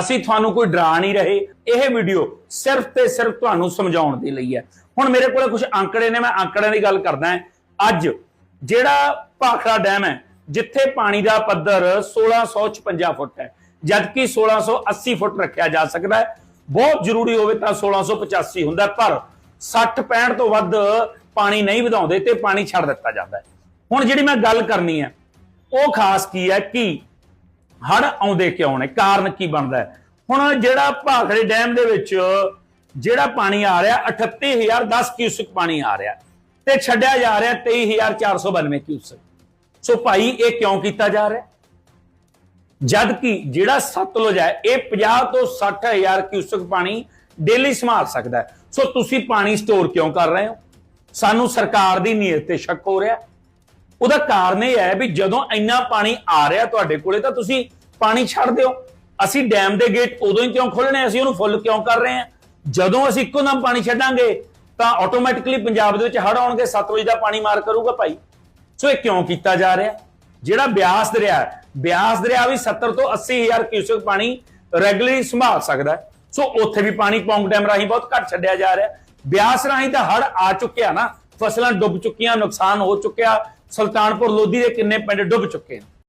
ਅਸੀਂ ਤੁਹਾਨੂੰ ਕੋਈ ਡਰਾ ਨਹੀਂ ਰਹੇ। ਇਹ ਵੀਡੀਓ ਸਿਰਫ ਤੇ ਸਿਰਫ ਤੁਹਾਨੂੰ ਸਮਝਾਉਣ ਦੇ ਲਈ ਹੈ। ਹੁਣ ਮੇਰੇ ਕੋਲੇ ਕੁਝ ਅੰਕੜੇ ਨੇ, ਮੈਂ ਅੰਕੜਿਆਂ ਦੀ ਗੱਲ ਕਰਦਾ ਅੱਜ ਜਿਹੜਾ ਭਾਖੜਾ ਡੈਮ ਹੈ, ਜਿੱਥੇ ਪਾਣੀ ਦਾ ਪੱਧਰ 1656 ਫੁੱਟ ਹੈ, ਜਦਕਿ 1680 ਫੁੱਟ ਰੱਖਿਆ ਜਾ ਸਕਦਾ ਹੈ, ਬਹੁਤ ਜ਼ਰੂਰੀ ਹੋਵੇ ਤਾਂ 1685 ਹੁੰਦਾ ਪਰ 60 65 ਤੋਂ ਵੱਧ ਪਾਣੀ ਨਹੀਂ ਵਧਾਉਂਦੇ ਤੇ ਪਾਣੀ ਛੱਡ ਦਿੱਤਾ ਜਾਂਦਾ ਹੁਣ ਜਿਹੜੀ ਮੈਂ ਗੱਲ ਕਰਨੀ ਹੈ, ਉਹ ਖਾਸ ਕੀ ਹੈ ਕਿ ਹੜ ਆਉਂਦੇ ਕਿਉਂ ਨੇ? ਕਾਰਨ ਕੀ ਬਣਦਾ ਹੈ? ਹੁਣ ਜਿਹੜਾ ਭਾਖੜੇ ਡੈਮ ਦੇ ਵਿੱਚ ਜਿਹੜਾ ਪਾਣੀ ਆ ਰਿਹਾ 38010 ਕਿਊਸਕ ਪਾਣੀ ਆ ਰਿਹਾ ਤੇ ਛੱਡਿਆ ਜਾ ਰਿਹਾ 23492 ਕਿਊਸਕ। ਸੋ ਭਾਈ, ਇਹ ਕਿਉਂ ਕੀਤਾ ਜਾ ਰਿਹਾ? ਜਦ ਕਿ ਜਿਹੜਾ ਸਤਲੁਜ ਹੈ, ਇਹ 50 ਤੋਂ 60000 ਕਿਊਸਕ ਪਾਣੀ ਡੇਲੀ ਸੰਭਾਲ ਸਕਦਾ ਹੈ। ਸੋ ਤੁਸੀਂ ਪਾਣੀ ਸਟੋਰ ਕਿਉਂ ਕਰ ਰਹੇ ਹੋ? ਸਾਨੂੰ ਸਰਕਾਰ ਦੀ ਨੀਅਤ ਤੇ ਸ਼ੱਕ ਹੋ ਰਿਹਾ। ਉਹਦਾ ਕਾਰਨ ਇਹ ਹੈ ਵੀ ਜਦੋਂ ਇੰਨਾ ਪਾਣੀ ਆ ਰਿਹਾ ਤੁਹਾਡੇ ਕੋਲੇ ਤਾਂ ਤੁਸੀਂ ਪਾਣੀ ਛੱਡ ਦਿਓ। ਅਸੀਂ ਡੈਮ ਦੇ ਗੇਟ ਉਦੋਂ ਹੀ ਕਿਉਂ ਖੋਲਣੇ ਅਸੀਂ ਉਹਨੂੰ ਫੁੱਲ ਕਿਉਂ ਕਰ ਰਹੇ ਹਾਂ ਜਦੋਂ ਅਸੀਂ ਇੱਕੋ ਦਮ ਪਾਣੀ ਛੱਡਾਂਗੇ, ਤਾਂ ਆਟੋਮੈਟਿਕਲੀ ਪੰਜਾਬ ਦੇ ਵਿੱਚ ਹੜ੍ਹ ਆਉਣਗੇ ਸਤਲੁਜ ਦਾ ਪਾਣੀ ਮਾਰ ਕਰੂਗਾ ਭਾਈ। ਸੋ ਇਹ ਕਿਉਂ ਕੀਤਾ ਜਾ ਰਿਹਾ? ਜਿਹੜਾ ਬਿਆਸ ਦਰਿਆ ਬਿਆਸ ਦਰਿਆ ਵੀ 70 ਤੋਂ 80 ਹਜ਼ਾਰ ਕਿਊਸਕ ਪਾਣੀ ਰੈਗੂਲਰਲੀ ਸੰਭਾਲ ਸਕਦਾ ਹੈ। ਸੋ ਉੱਥੇ ਵੀ ਪਾਣੀ ਪੌਂਗ ਡੈਮ ਰਾਹੀਂ ਬਹੁਤ ਘੱਟ ਛੱਡਿਆ ਜਾ ਰਿਹਾ ਬਿਆਸ ਰਾਹੀਂ ਤਾਂ ਹੜ ਆ ਚੁੱਕਿਆ ਨਾ, ਫਸਲਾਂ ਡੁੱਬ ਚੁੱਕੀਆਂ, ਨੁਕਸਾਨ ਹੋ ਚੁੱਕਿਆ। ਸੁਲਤਾਨਪੁਰ ਲੋਧੀ ਦੇ ਕਿੰਨੇ ਪਿੰਡ ਡੁੱਬ ਚੁੱਕੇ ਨੇ?